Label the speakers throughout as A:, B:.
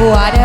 A: Voar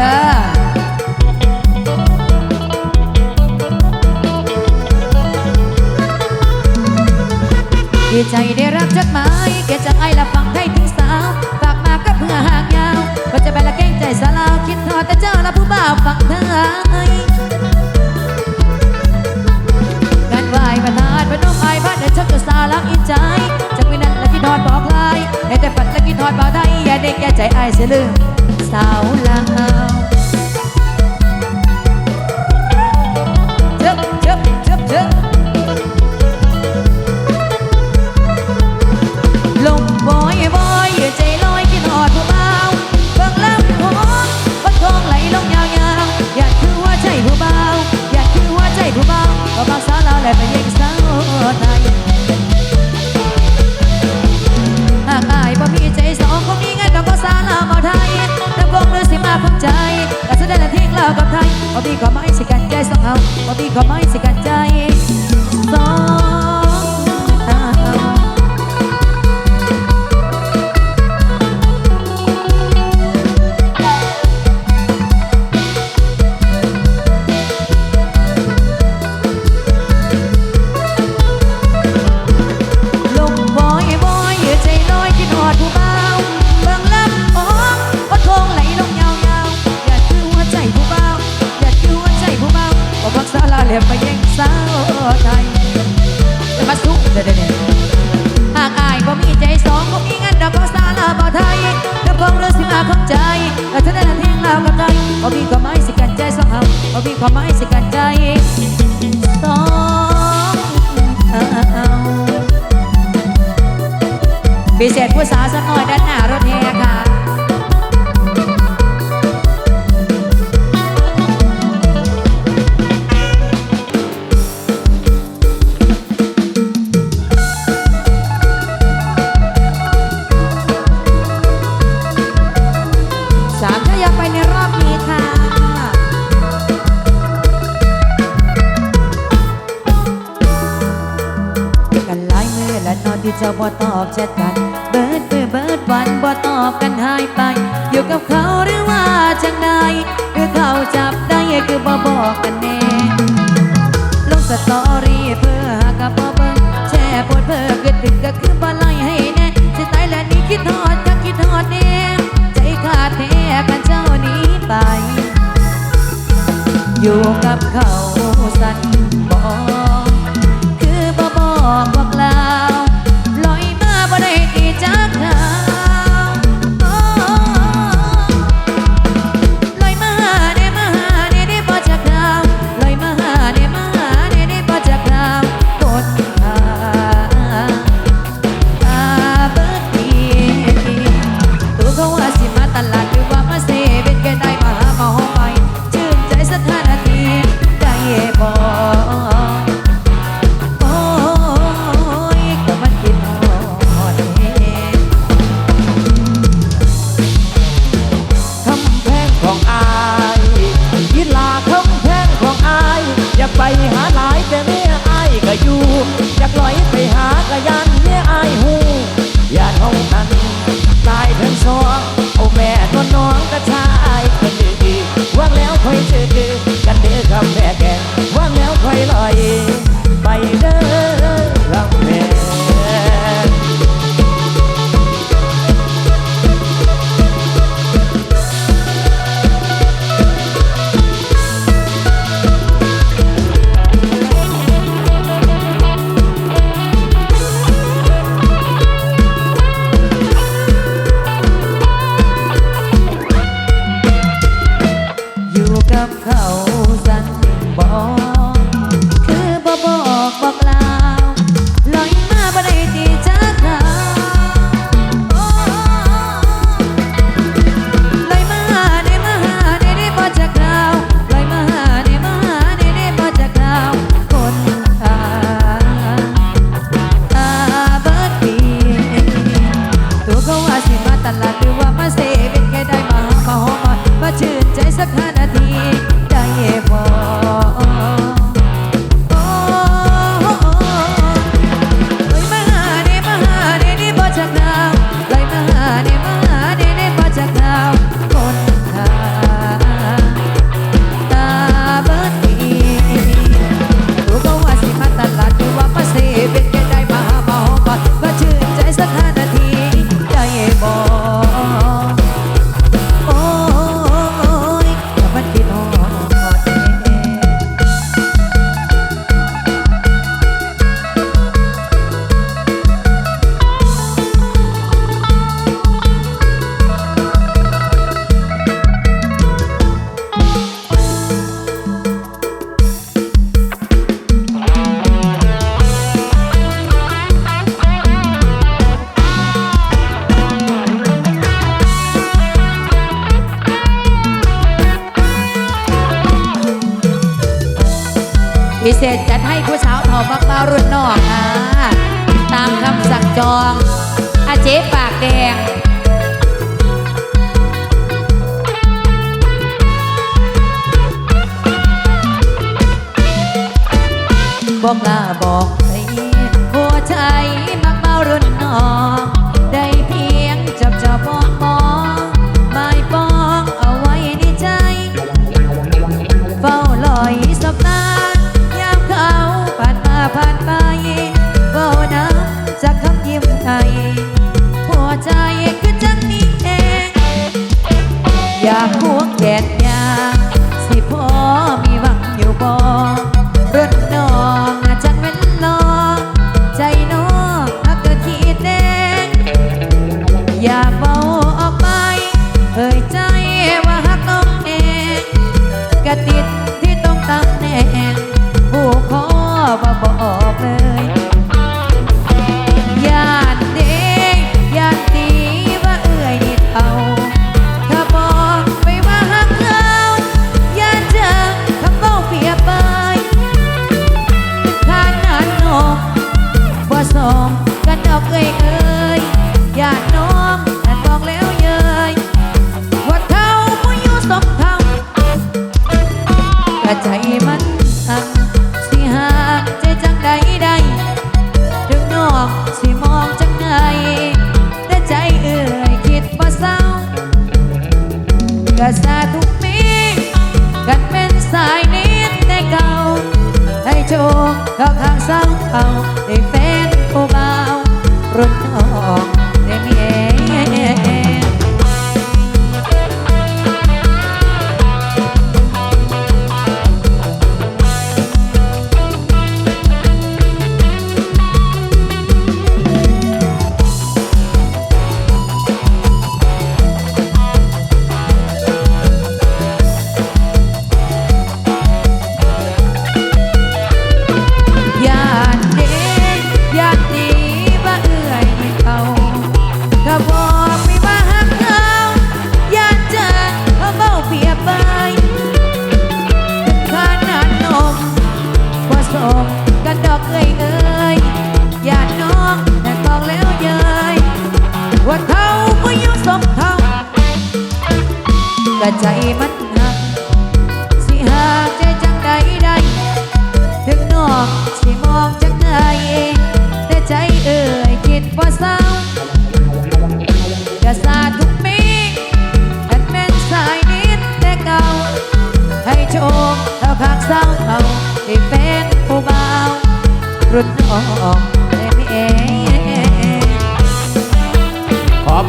A: เจ้าบ่ตอบแชทกัน เบิดมือเบิดวันบ่ตอบกันหายไป อยู่กับเขาหรือว่าจังใดหรือเขาจับได้คือบ่บอกกันแน่ลงสตอรี่เพื่อหากับบ่เบิ้งแชร์โพสเพื่อคือตึกก็คือบ่ไล่ให้
B: แน่สิตายแล้วนี่คิดท
A: อดก็คิดทอดแน่ใจขาดแท้กันเจ้านี้ไป อยู่กับเขาสัน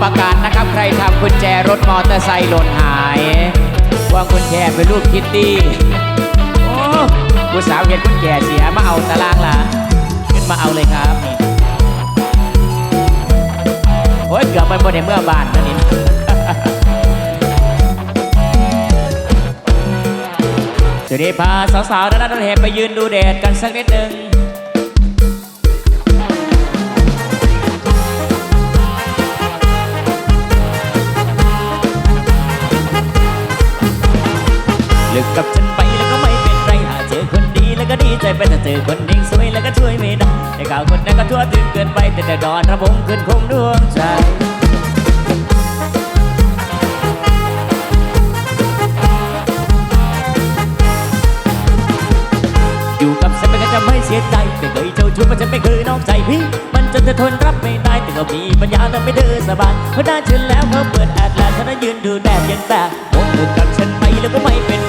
A: ประ
B: กาศนะครับ ใครทำกุญแจรถมอเตอร์ไซค์หล่นหาย ว่างกุญแจเป็นรูปคิตตี้โอ้ผู้สาวเห็นกุญแจเสียมาเอาตารางละขึ้นมาเอาเลยครับโอ้ยเกือบไปบนในเมื่อบานนั่นนี่จะได้พาสาวๆด้านนั้นแหบไปยืนดูแดดกันสักนิดหนึ่ง ลิกกับฉันไปแล้วก็ไม่เป็นไรหากเจอคนดีแล้วก็ดีใจไปแต่เจอคนนิ่งสวยแล้วก็ช่วยไม่ได้ไอ้ข่าวคนนั้นก็ทั่วถึงเกินไปแต่แต่ดอนระบงขึ้นคงดวงใจอยู่กับฉันมันก็จะไม่เสียใจไม่เคยเจ้าชู้เพราะฉันไม่เคยนอกใจพี่ มันจนเธอทนรับไม่ได้แต่ก็มีปัญญาทำให้เธอสบายเพราะได้ฉันแล้วเขาเปิดแอดแล้วฉันนั้นยืนดูแดดยังแต่โอ้เลิกกับฉันไปแล้วก็ไม่เป็น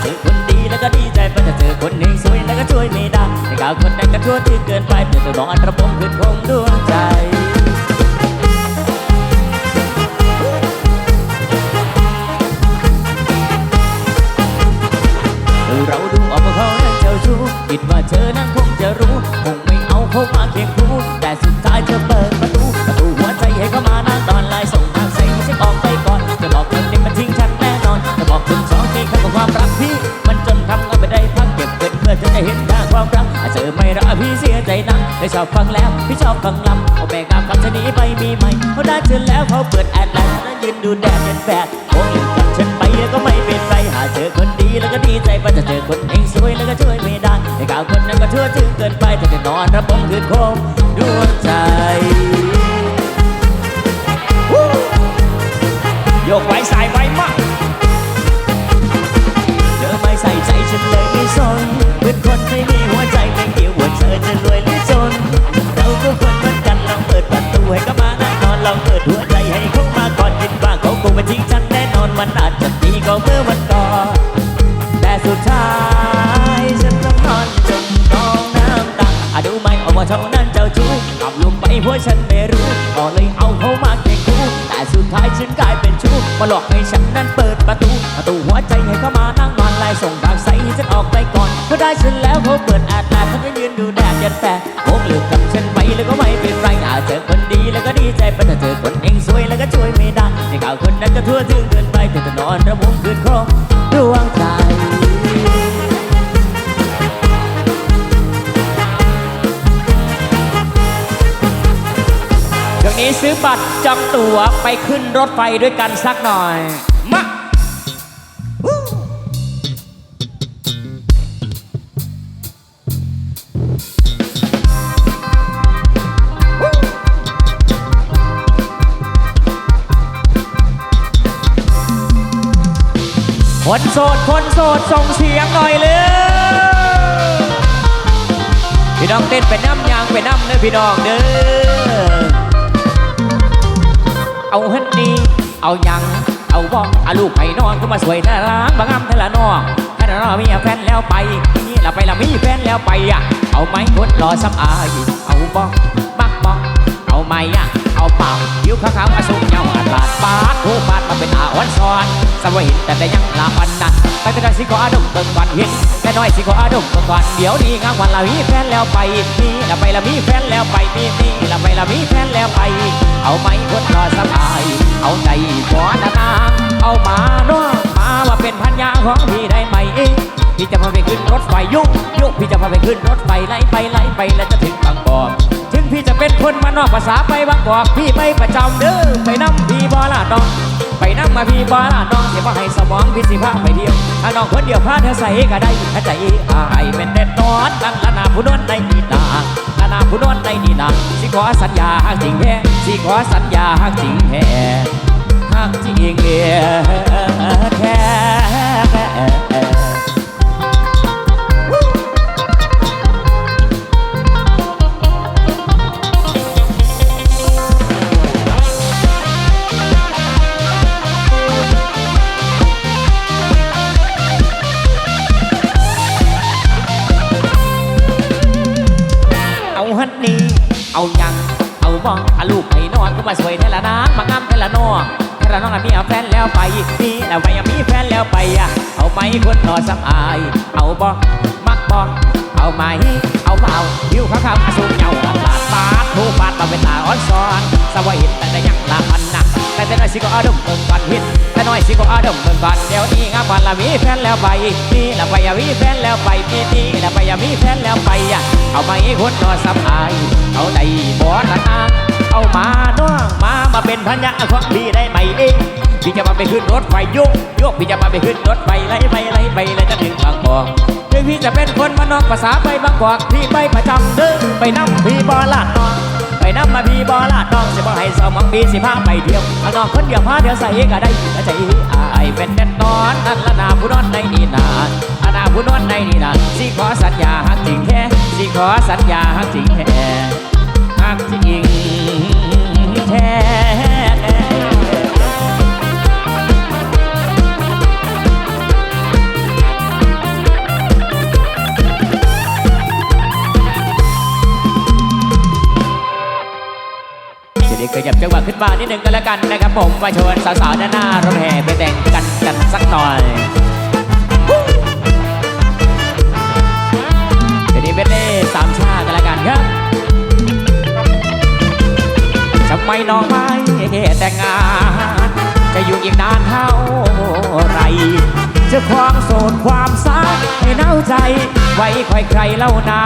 B: เจอคนดีแล้วก็ดีใจเพราะถ้าเจอคนหนึ่งสวยแล้วก็ช่วยไม่ได้แต่ข่าวคนนั้นก็ทั่วถึงเกินไปเดี๋ยวจะนอนระบมขึ้นคงดวงใจเราดูออกว่าเขานั้นเจ้าชู้คิดว่าเธอนั้นคงจะรู้คงไม่เอาเขามาเคียงคู่ ความรักพี่ มันจนทำเอาไปได้พักเก็บเงินเพื่อจะได้เห็นค่าความรักเจอไม่รักพี่เสียใจนักได้ชอบฟังแล้วพี่ชอบฟังลำเอาแบกงามคำชะนี้ไปมีไหม่เขาได้เธอแล้วเขาเปิดแอดไลน์แล้วยืนดูแดดเป็นแฟดโอ้ยกับฉันไปแล้วก็ไม่เป็นไรหาเจอคนดีแล้วก็ดีใจว่าจะเจอคนเองสวยแล้วก็ช่วยไม่ได้แต่ข่าวคนนั้นก็ทั่วถึงเกินไปเธอนระบมคืนคมดวงใจโยกไว้สายไว้มาก ส่ใจฉันเลยไม่สนเป็นคนไม่มีหัวใจไม่เกี่ยวว่าเธอจะรวยหรือจน เราก็คนเหมือนกันลองเปิดประตูให้เขามาแน่นอนลองเปิดหัวใจให้เข้ามาก่อนคิดว่าเขาคงมาทิ้งฉันแน่นอนมันอาจจะดีก็เมื่อวันก่อนแต่สุดท้ายฉันต้องนอนจมกองน้ำตาอะดูไหมเอาว่าเท่านั้นเจ้า ชู้กลับลงไปเพราะฉันไม่รู้ก็เลยเอาเขามาเก่งคู่แต่สุดท้ายฉันกลายเป็นชู้มาหลอกให้ฉันนั้นเปิดประตูประตูหัวใจให้เขามานั่งนอนไล่ส่งทางใสฉันออกไปก่อนก็ได้ฉันแล้วเขาเปิดแอดแลเขาก็ยืนดูแดดยันแต่โอ้เลือกับฉันไปแล้วก็ไม่เป็นไรอาจเจอคนดีแล้วก็ดีใจไปแต่เจอคนเองสวยแล้วก็ช่วยไม่ได้ในข่าวคนนั้นก็ทั่วถึงเกินไปแต่จะนอนระวงคืนครบดวงใจ นี้ซื้อบัตรจองตั๋วไปขึ้นรถไฟด้วยกันสักหน่อย มาคนโสด คนโสด ส่งเสียงหน่อยเลยพี่น้องเต้นไปน้ำยางไปน้ำเด้อพี่น้องเด้อ เอาฮันดี เอายัง เอาบอกเอาลูกไปนอนก็มาสวยน่ารักบางอ้ำเทละนองถ้าเรามีแฟนแล้วไปนี่ละไปละมีแฟนแล้วไปอะเอาไหมคนรอซ้ำอายเอาบอกบักบอกเอา ไหมอะเอาเปล่าผิวขาวๆมาสูงเงาอัดลาดปาดทูปาดมาเป็นอาวันซ้อนสวัยเห็นแต่ได้ยังลาวันนั้นไปแต่สิขออาดมเบิ่งวันเห็นแค่น้อยสิขออาดมเบิ่งวันเดี๋ยวนี้งามวันละมีแฟนแล้วไปนี่ละไปละมีแฟนแล้วไปนี่นี่ละไปละมีแฟนแล้วไป เอาไหมคนรอสบาย เอาใจขอนานาเอามาน้องมามาเป็นพันยาของพี่ได้ไหมเอ้พี่จะพาไปขึ้นรถไฟยุกยุกพี่จะพาไปขึ้นรถไฟไล่ไปไล่ไปแล้วจะถึงบางกอก พี่จะเป็นคนมานอกภาษาไปบางกอกพี่ไม่ประจำเด้อไปนั่งพี่บอลาดอง ไปนั่งมาพี่บอลาดองเสียว่าให้สมองพี่สิพาไปเที่ยวถ้าน้องคนเดียวพาเธอใส่ก็ได้ถ้าใจอายเป็นเด็ดนอนตั้งละนาผู้นวลในดีนาละนาผู้นวลในดีนาสิขอสัญญาหากจริงแท้สิขอสัญญาหากจริงแท้หักจริงเอแท้ ฮันนี่เอายังเอาบ้องเอาลูกให้นอนก็มาสวยเทละนางมางามเทละนองเทละน้องอะมีเอาแฟนแล้วไปนี่แล้วไปยังมีแฟนแล้วไปอะเอาไหมคนรอสำอาย เอาบ้องมักบ้องเอาไหมเอาเปล่าหิวข้าวข้าวสูงเหงาตลาดปาดทูปาดมาเป็นตาอ่อนซ้อนสวัยเห็นแต่ได้ยังละพันหนัก แต่แต่น้อยสิก็อาดมเบิ่งก่อนหินแต่น้อยสิก็อาดมเบิ่งก่อนเดี๋ยวนี้งามวันละมีแฟนแล้วไปนี่ละไปยามีแฟนแล้วไปนี่นี่ละไปยามีแฟนแล้วไปอะเอาไหมคนนอสำอายเอาใจบ่ละนางเอามาน้องมามาเป็นพันยาของพี่ได้ไหมเอง พี่จะมาไปขึ้นรถไฟโยกโยกพี่จะมาไปขึ้นรถไฟไล่ไปไล่ไปแล้จะถึงบางกอกถึงพี่จะเป็นคนมานอกภาษาไปบางกอกพี่ไปประจำเด้อไปนั่งพี่บอลาดนองไปนั่งมาพี่บอลาดนองสิบ่ให้สมองพี่สิพาไปเที่ยวข้างนอกคนเดียวพาเดียวใส่ก็ได้แต่ใจอายเป็นแน่นอนนั่นละนาผู้นอนในนี่นานอนาผู้นอนในนี่นานสิขอสัญญาหักจริงแท้สิขอสัญญาหักจริงแท้หักจริง ทีนี้ก็หยับจังหวะขึ้นมานิดนึงก็แล้วกันนะครับผมมาชวนสาวๆด้านหน้ารถแห่ไปแต่งกันกันสักหน่อยทีนี้เป็นเล่สามชากันแล้วกันครับทำไมน้องไม่แต่งงาน จะอยู่อีกนานเท่าไรจะครองโสดความสักให้เน่าใจ ไว้คอยใครเล่านา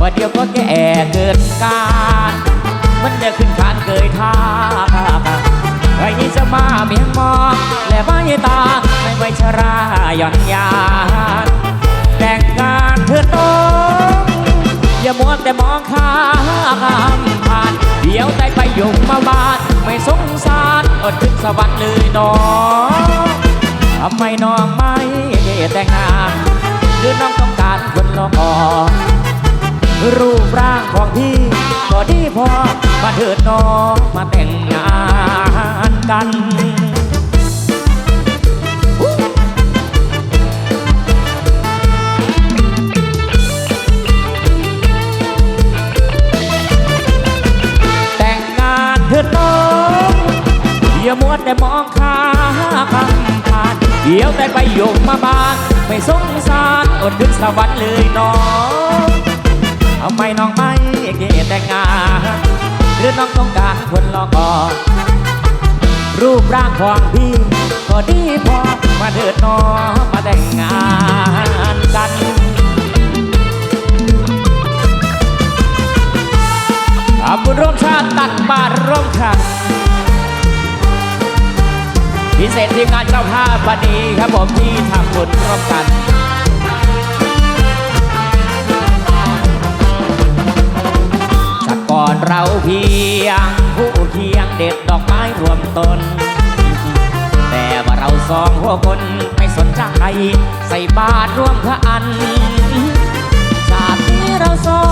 B: ว่าเดี๋ยวก็แก่เกินการ มันจะขึ้นคานเกยท่าใครจะมาเมียงมองและไม่ตาไม่ไวชราหย่อนยานแต่งงานเธอต้อง อย่ามัวแต่มองข้ามผ่าน เดี๋ยวได้ไปยุ่งมาบาดไม่สงสารอดถึงสวรรค์เลยน้องทำไมน้องไม่แต่งงานหรือน้องต้องการคนรอ รูปร่างของพี่ก็ดีพอมาเถิดน้องมาแต่งงานกันแต่งงานเถิดน้องอย่ามัวแต่มองข้ามผ่านเดี๋ยวแต่ไปโยงมาบาน ไม่สงสารอดถึงสวรรค์เลยน้อง ทำไมน้องไม่เกแต่งงาน หรือน้องต้องการคนรอก่อนรูปร่างของพี่ ก็ดีพอมาเถิดน้องมาแต่งงานกันขอบคุณร่วมชาติตักบาตรร่วมขันพิเศษทีมงานเจ้าภาพวันนี้ครับผมที่ทำบุญร่วมกัน ก่อนเราเพียง ผู้เคียงเด็ดดอกไม้รวมตน แต่ว่าเราสองหัวคนไม่สนใจใส่บาตรร่วมพระอันจากที่เราสอ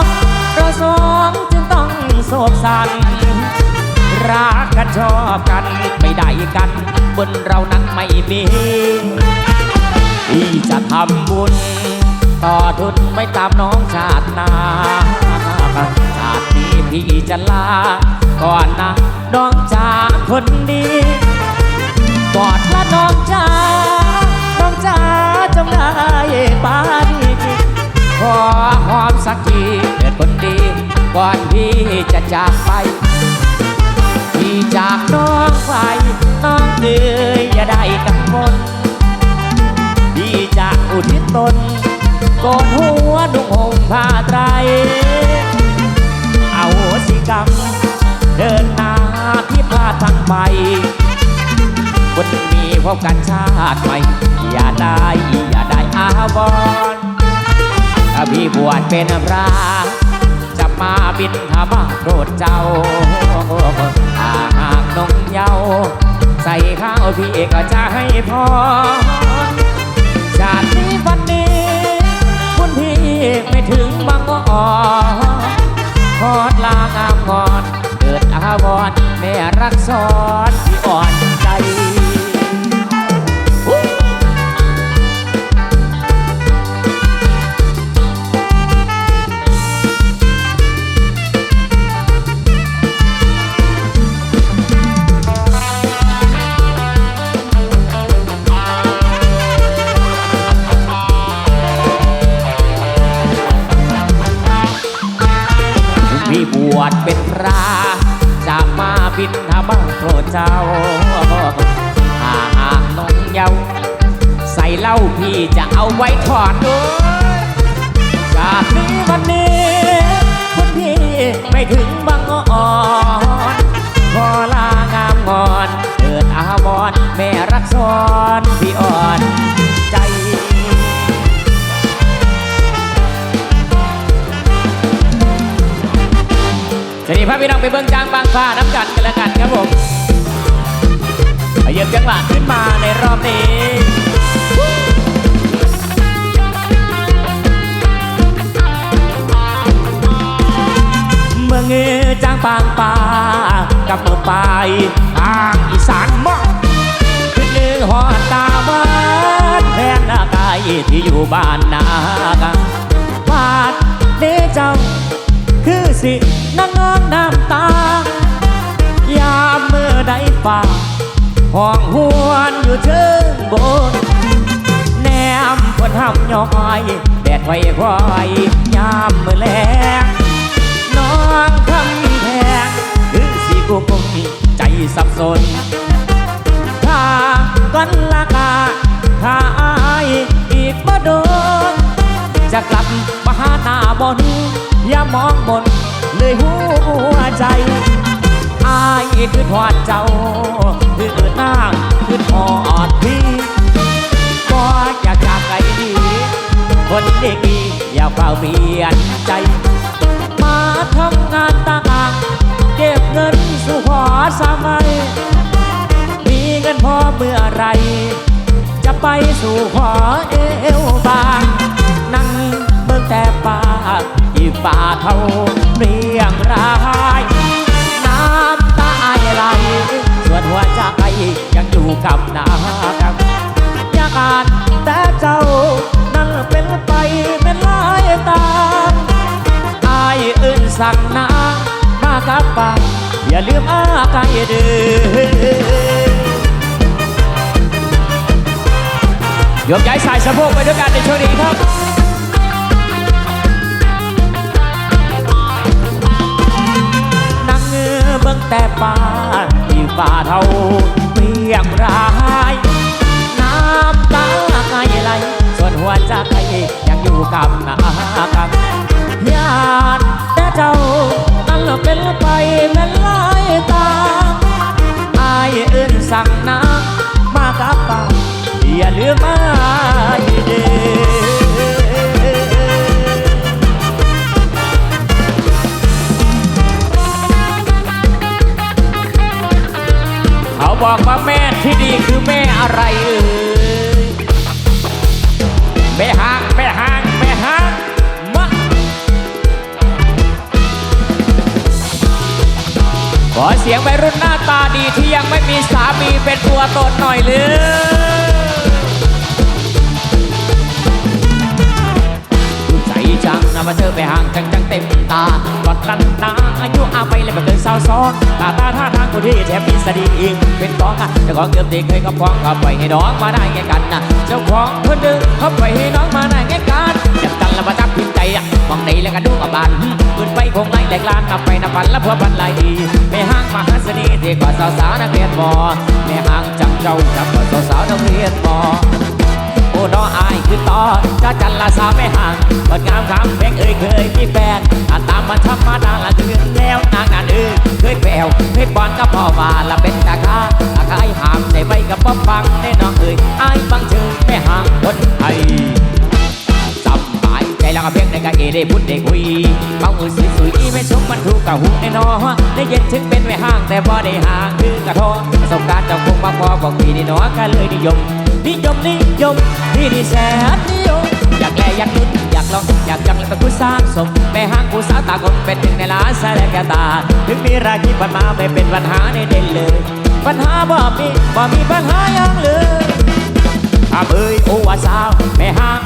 B: งเราสองจึงต้องโศกสันรักกันชอบกันไม่ได้กัน บนเรานั้นไม่มีที่จะทำบุญ ต่อทุนไม่ตามน้องชาตินา ชาตินี้พี่จะลา ก่อนนะน้องจาคนดีกอดละน้องจ้าน้องจ้าจงได้ปาดีขอหอมสักทีเถิดคนดี ก่อนพี่จะจากไป พี่จากน้องไปน้องเอ๋ยอย่าได้กังวลพี่จะอุทิศตนโกนหัวนุ่งห่มผ้าไตร เอาโหสิกรรม เดินหน้าที่พาดทางไปคนมีพบกันชาติใหม่อย่าได้อย่าได้อาวรถ้าพี่บวชเป็นพระจะมาบินทบาทโปรดเจ้าถ้าหากนงเยาใส่ข้าวพี่ก็จะให้พอชาตินี้วันนี้ คุณพี่ไม่ถึงบางก็ออ นขอดลางามงอน เกิดอาวรแม่รักสอนที่อ่อนใจ พี่น้องไปเบิ่งจางบางฟ้าน้ำกันกันแล้วกันครับผมขยับจังหวะขึ้นมาในรอบนี้เมื่อเอจางปางป่ากับเมื่อไปทางอีสานมอกขึ้นเนื้อหอดตาหวานแทนหน้ากายที่อยู่บ้านนากะวาดเดเจ้า คือสินางงองน้ำตายามเมื่อใดฝ่าห้องหวนอยู่เชิงบน แนมพนทำย้อยแดดไฟคอยยามเมื่อแลงน้องคำแพงคือสิกุกงใจสับสนถ้ากันละกาถ้าอายอีกบ่โดนจะกลับมาหาหน้าบน อย่ามองบน เลยหัวใจ อายคือทอดเจ้า คือเน้ำคือทอดพี่ก็อยากจากไกลดี คนดีอย่าเฝ้าเปลี่ยนใจ มาทำงานต่างเก็บเงินสู่ขอสมัยมีเงินพอเมื่อไร จะไปสู่ขอเอวบาง นั่งเมืองแต่ปาก ที่ป่าเท่าเรียงราย น้ำตาไหลส่วนหัวใจยังอยู่กับนาครับยากานแต่เจ้านั่นเป็นไปเป็นลายตาอายเอื่นสั่งนามากับปากอย่าลืมอากายเด้อยกย้ายสายสะโพกไปด้วยกันในช่วงนี้ครับ เบิ่งแต่ป่าที่ป่าเท่าเปียงรายน้ำตาไหลส่วนหัวใจยังอยู่กับนากับญาติแต่เจ้านั่นเป็นไปเป็นลายตาอายเอื่นสั่งน้ำมากับป่าอย่าลืมอาเด้ บอกว่าแม่ที่ดีคือแม่อะไรเอ่ยแม่หางแม่หางแม่หางมะขอเสียงวัยรุ่นหน้าตาดีที่ยังไม่มีสามีเป็นตัวตนหน่อยเลย จังนะมาเจอไปห่างจังจังเต็มตาก่อนกันนาอายุอาไปเลยม่เกินสาวซ้อนตาตาท่าทางคนที่แถมมีสดีอีกเป็นต้องอะเจ้าของเกือบดีเคยกับพ้องก็ปล่อยให้น้องมาได้ไงกันนะเจ้าของคนหนึ่งเขาปล่อยให้น้องมาได้ไงกันจับกันแล้วมาจับพิมใจอะมองไหนแล้วก็ดูกับบานขึ้นไปคงไล่แหลกลานนับไปนับปันแล้วพัวปันลายดีไม่ห่างมาหาสนีที่กว่าสาวสาวนักเรียนมอไม่ห่างจังเจ้าจับกว่าสาวสาวนักเรียนมอ น้ออายคือต่อจะจันละสาวไม่ห่างกดงามคำเพลงเอ่ยเคยมีแฟนอ่านตามมันธรรมดาละคือแล้วนางนานเออเคยแปวเคยบอลก็พอว่าละเป็นตาคาตาคายหามได้ไปกับป๊อฟังแน่น้องเอ่ยอายบังเชิงไม่ห่างคนไทยสบายใจแล้วก็เพียงในกะเอได้พูดได้คุยเมามือสวยๆไม่ชมมันถูกกะหุกในนอได้เย็นถึงเป็นไม่ห่างแต่พอได้ห่างคือกระทอประสบการณ์เจ้าคงมาพอบอกพี่นี่น้อก็เลยนิยม นิยมนิยมที่นี่แสนนิยมอยากแลอยากลุ้นอยากลองอยากจังแลยเป็นผู้สร้างสมแม่ห้างผู้สาวตาคมเป็นหนึ่งในล้านแสดงแกตา ถึงมีราคีปันมาไม่เป็นปัญหาในเด่นเลย ปัญหาบ่มีบ่มีปัญหาอย่างเลยอาเอ้ยโอวาสาวแม่ห้าง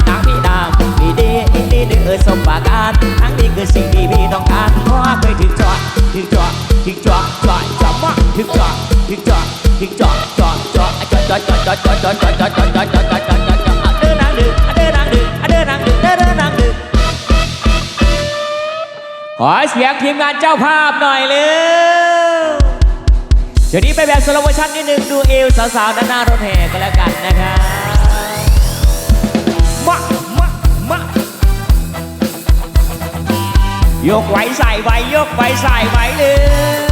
B: ขอเสียงทีมงานเจ้าภาพหน่อยเร็วเดี๋ยวนี้ไปแบบสโลโมชั่นนิดนึงดูเอวสาวๆด้านหน้ารถแห่กันแล้วกันนะครับมามามายกไหวใส่ไหวยกไหวใส่ไหวเลย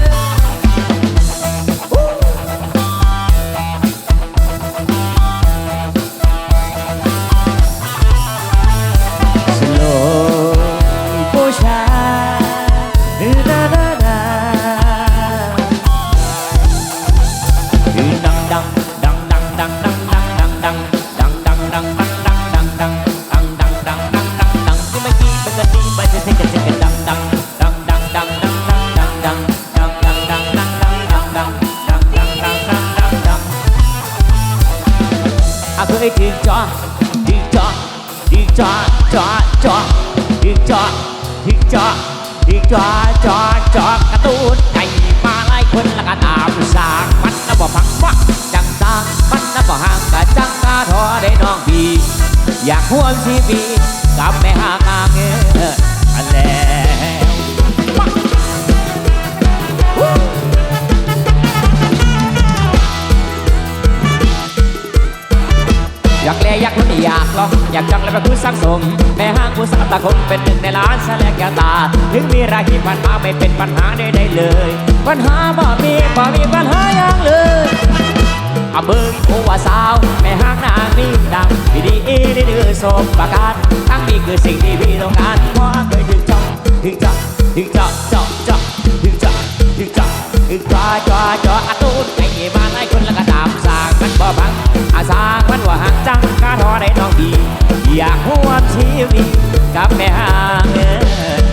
B: กล้อยากองอยากจังเลยเป็นผู้สร้างสมแม่ห้างผู้สร้างตาคงเป็นหนึ่งในล้านแสลงแก้วตา ถึงมีราคีปันมาไม่เป็นปัญหาใดๆเลย ปัญหาบ่มีบ่มีปัญหาอย่างเลยอาเบิงผู้ว่าสาว แม่ห้างนางนี่ดังดีดีอีดีดื้อสมประการทั้งนี้คือสิ่งที่พี่ต้องการเพราะเคยถึงจอถึงจอถึงจอจอจอถึงจอถึงจอถึงจอจอจออาตูนไอ้มาไล่คนละกระดามสร้างมัน บ่พังอาสามันว่าหักจังกะทอได้น้องดี อยากหัวชีวิตกับแม่หาง